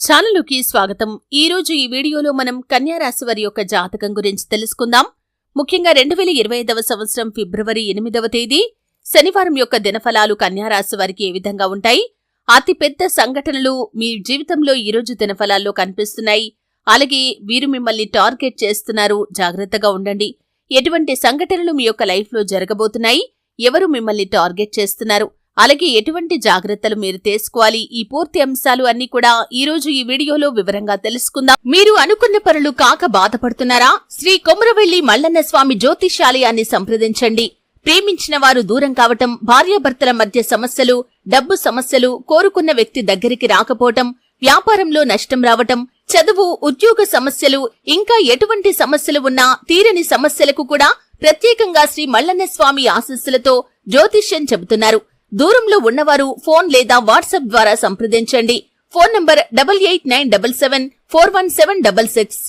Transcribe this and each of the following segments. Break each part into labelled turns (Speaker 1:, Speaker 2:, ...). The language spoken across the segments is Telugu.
Speaker 1: ఛానలుకి స్వాగతం. ఈ రోజు ఈ వీడియోలో మనం కన్యారాశి వారి యొక్క జాతకం గురించి తెలుసుకుందాం. ముఖ్యంగా రెండు వేల ఇరవై ఐదవ సంవత్సరం ఫిబ్రవరి ఎనిమిదవ తేదీ శనివారం యొక్క దినఫలాలు కన్యారాశి వారికి ఏ విధంగా ఉంటాయి? అతి పెద్ద సంఘటనలు మీ జీవితంలో ఈ రోజు దినఫలాల్లో కనిపిస్తున్నాయి. అలాగే వీరు మిమ్మల్ని టార్గెట్ చేస్తున్నారు. జాగ్రత్తగా ఉండండి. ఎటువంటి సంఘటనలు మీ యొక్క లైఫ్లో జరగబోతున్నాయి? ఎవరు మిమ్మల్ని టార్గెట్ చేస్తున్నారు? అలాగే ఎటువంటి జాగ్రత్తలు మీరు తీసుకోవాలి? ఈ పూర్తి అంశాలు అన్ని కూడా ఈ రోజు ఈ వీడియోలో వివరంగా తెలుసుకుందాం. మీరు అనుకున్న పనులు కాక బాధపడుతున్నారా? శ్రీ కొమరవెల్లి మల్లన్న స్వామి జ్యోతిషాలయాన్ని సంప్రదించండి. ప్రేమించిన వారు దూరం కావటం భార్యాభర్తల మధ్య సమస్యలు డబ్బు సమస్యలు కోరుకున్న వ్యక్తి దగ్గరికి రాకపోవటం వ్యాపారంలో నష్టం రావటం చదువు ఉద్యోగ సమస్యలు ఇంకా ఎటువంటి సమస్యలు ఉన్నా తీరని సమస్యలకు కూడా ప్రత్యేకంగా శ్రీ మల్లన్న స్వామి ఆశస్సులతో జ్యోతిష్యం చెబుతున్నారు. దూరంలో ఉన్నవారు ఫోన్ లేదా వాట్సాప్ ద్వారా సంప్రదించండి. Phone number double eight nine double seven four one seven double six.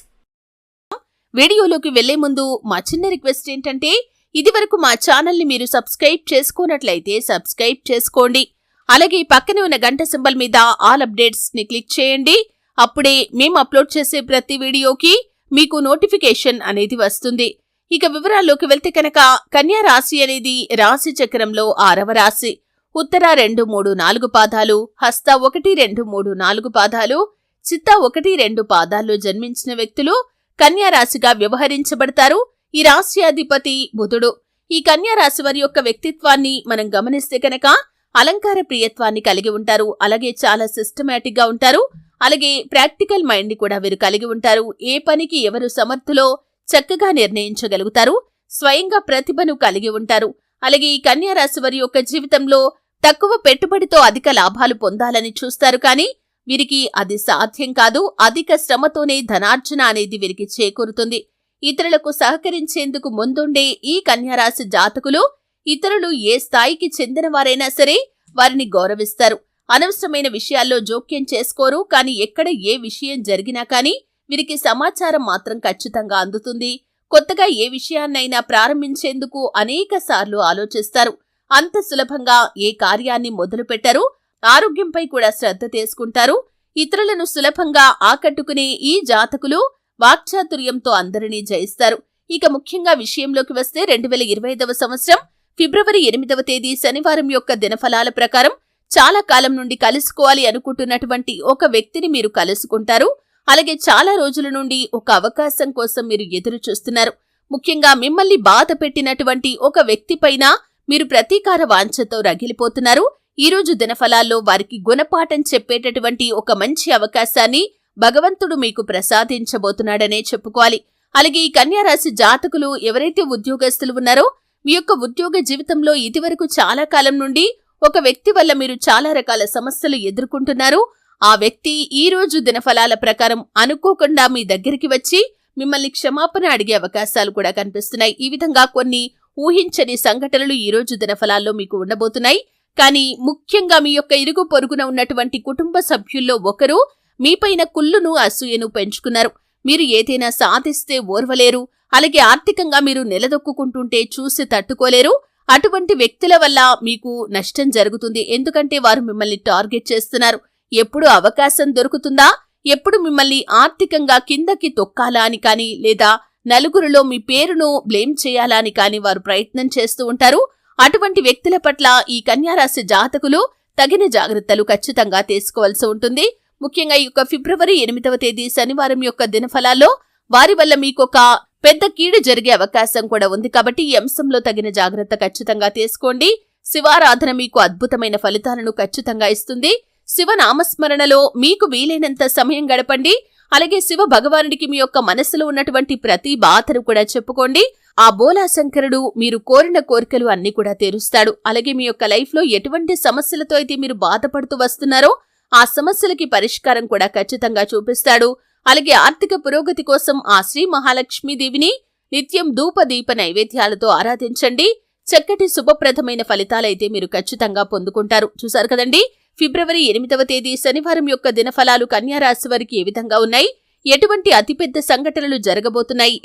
Speaker 1: వీడియోలోకి వెళ్ళే ముందు మా చిన్న రిక్వెస్ట్ ఏంటంటే ఇదివరకు మా ఛానల్ని మీరు సబ్స్క్రైబ్ చేసుకున్నట్లయితే సబ్స్క్రైబ్ చేసుకోండి. అలాగే పక్కనే ఉన్న గంట సింబల్ మీద ఆల్ అప్డేట్స్ని క్లిక్ చేయండి. అప్పుడే మేము అప్లోడ్ చేసే ప్రతి వీడియోకి మీకు నోటిఫికేషన్ అనేది వస్తుంది. ఇక వివరాల్లోకి వెళ్తే కనుక కన్యా రాశి అనేది రాశి చక్రంలో ఆరవ రాశి. ఉత్తర రెండు మూడు నాలుగు పాదాలు హస్త ఒకటి రెండు మూడు నాలుగు పాదాలు చిత్త ఒకటి రెండు పాదాల్లో జన్మించిన వ్యక్తులు కన్యారాశిగా వ్యవహరించబడతారు. ఈ రాశ్యాధిపతి బుధుడు. ఈ కన్యారాశి వారి యొక్క వ్యక్తిత్వాన్ని మనం గమనిస్తే కనుక అలంకార ప్రియత్వాన్ని కలిగి ఉంటారు. అలాగే చాలా సిస్టమేటిక్గా ఉంటారు. అలాగే ప్రాక్టికల్ మైండ్ కూడా వీరు కలిగి ఉంటారు. ఏ పనికి ఎవరు సమర్థులో చక్కగా నిర్ణయించగలుగుతారు. స్వయంగా ప్రతిభను కలిగి ఉంటారు. అలాగే ఈ కన్యారాశి వారి యొక్క జీవితంలో తక్కువ పెట్టుబడితో అధిక లాభాలు పొందాలని చూస్తారు కానీ వీరికి అది సాధ్యం కాదు. అధిక శ్రమతోనే ధనార్జన అనేది వీరికి చేకూరుతుంది. ఇతరులకు సహకరించేందుకు ముందుండే ఈ కన్యారాశి జాతకులు ఇతరులు ఏ స్థాయికి చెందిన వారైనా సరే వారిని గౌరవిస్తారు. అనవసరమైన విషయాల్లో జోక్యం చేసుకోరు. కానీ ఎక్కడ ఏ విషయం జరిగినా కానీ వీరికి సమాచారం మాత్రం ఖచ్చితంగా అందుతుంది. కొత్తగా ఏ విషయాన్నైనా ప్రారంభించేందుకు అనేక సార్లు ఆలోచిస్తారు. అంత సులభంగా ఏ కార్యాన్ని మొదలుపెట్టరు ఆరోగ్యంపై కూడా శ్రద్ధ తీసుకుంటారు. ఇతరులను సులభంగా ఆకట్టుకునే ఈ జాతకులు వాక్చాతుర్యంతో అందరినీ జయిస్తారు. ఇక ముఖ్యంగా విషయంలోకి వస్తే రెండు వేల ఇరవై ఐదవ సంవత్సరం ఫిబ్రవరి ఎనిమిదవ తేదీ శనివారం యొక్క దినఫలాల ప్రకారం చాలా కాలం నుండి కలుసుకోవాలి అనుకుంటున్నటువంటి ఒక వ్యక్తిని మీరు కలుసుకుంటారు. అలాగే చాలా రోజుల నుండి ఒక అవకాశం కోసం మీరు ఎదురు చూస్తున్నారు ముఖ్యంగా మిమ్మల్ని బాధ పెట్టినటువంటి ఒక వ్యక్తిపైన మీరు ప్రతీకార వాంఛతో రగిలిపోతున్నారు. ఈ రోజు దినఫలాల్లో వారికి గుణపాఠం చెప్పేటటువంటి ఒక మంచి అవకాశాన్ని భగవంతుడు మీకు ప్రసాదించబోతున్నాడనే చెప్పుకోవాలి. అలాగే ఈ కన్యారాశి జాతకులు ఎవరైతే ఉద్యోగస్తులు ఉన్నారో మీ యొక్క ఉద్యోగ జీవితంలో ఇదివరకు చాలా కాలం నుండి ఒక వ్యక్తి వల్ల మీరు చాలా రకాల సమస్యలు ఎదుర్కొంటున్నారు. ఆ వ్యక్తి ఈ రోజు దినఫలాల ప్రకారం అనుకోకుండా మీ దగ్గరికి వచ్చి మిమ్మల్ని క్షమాపణ అడిగే అవకాశాలు కూడా కనిపిస్తున్నాయి. ఈ విధంగా కొన్ని ఊహించని సంఘటనలు ఈరోజు దినఫలాల్లో మీకు ఉండబోతున్నాయి. కానీ ముఖ్యంగా మీ యొక్క ఇరుగు పొరుగున ఉన్నటువంటి కుటుంబ సభ్యుల్లో ఒకరు మీపైన కుళ్ళును అసూయను పెంచుకున్నారు. మీరు ఏదైనా సాధిస్తే ఓర్వలేరు. అలాగే ఆర్థికంగా మీరు నిలదొక్కుంటుంటే చూసి తట్టుకోలేరు. అటువంటి వ్యక్తుల వల్ల మీకు నష్టం జరుగుతుంది. ఎందుకంటే వారు మిమ్మల్ని టార్గెట్ చేస్తున్నారు. ఎప్పుడు అవకాశం దొరుకుతుందా? ఎప్పుడు మిమ్మల్ని ఆర్థికంగా కిందకి తొక్కాలా అని కానీ లేదా నలుగురిలో మీ పేరును బ్లేమ్ చేయాలని కాని కానీ వారు ప్రయత్నం చేస్తూ ఉంటారు. అటువంటి వ్యక్తుల పట్ల ఈ కన్యారాశి జాతకులు తగిన జాగ్రత్తలు ఖచ్చితంగా తీసుకోవాల్సి ఉంటుంది. ముఖ్యంగా ఈ యొక్క ఫిబ్రవరి ఎనిమిదవ తేదీ శనివారం యొక్క దినఫలాల్లో వారి వల్ల మీకొక పెద్ద కీడు జరిగే అవకాశం కూడా ఉంది. కాబట్టి ఈ అంశంలో తగిన జాగ్రత్త ఖచ్చితంగా తీసుకోండి. శివారాధన మీకు అద్భుతమైన ఫలితాలను ఖచ్చితంగా ఇస్తుంది. శివ నామస్మరణలో మీకు వీలైనంత సమయం గడపండి. అలాగే శివ భగవానుడికి మీ యొక్క మనస్సులో ఉన్నటువంటి ప్రతి బాధను కూడా చెప్పుకోండి. ఆ బోలా శంకరుడు మీరు కోరిన కోరికలు అన్ని కూడా తీరుస్తాడు. అలాగే మీ యొక్క లైఫ్లో ఎటువంటి సమస్యలతో అయితే మీరు బాధపడుతూ వస్తున్నారో ఆ సమస్యలకి పరిష్కారం కూడా ఖచ్చితంగా చూపిస్తాడు. అలాగే ఆర్థిక పురోగతి కోసం ఆ శ్రీ మహాలక్ష్మీదేవిని నిత్యం ధూప దీప నైవేద్యాలతో ఆరాధించండి. చక్కటి శుభప్రదమైన ఫలితాలైతే మీరు ఖచ్చితంగా పొందుకుంటారు. చూసారు కదండీ? ఫిబ్రవరి ఎనిమిదవ తేదీ శనివారం యొక్క దినఫలాలు కన్యారాశి వారికి ఏ విధంగా ఉన్నాయి? ఎటువంటి అతిపెద్ద సంఘటనలు జరగబోతున్నాయి?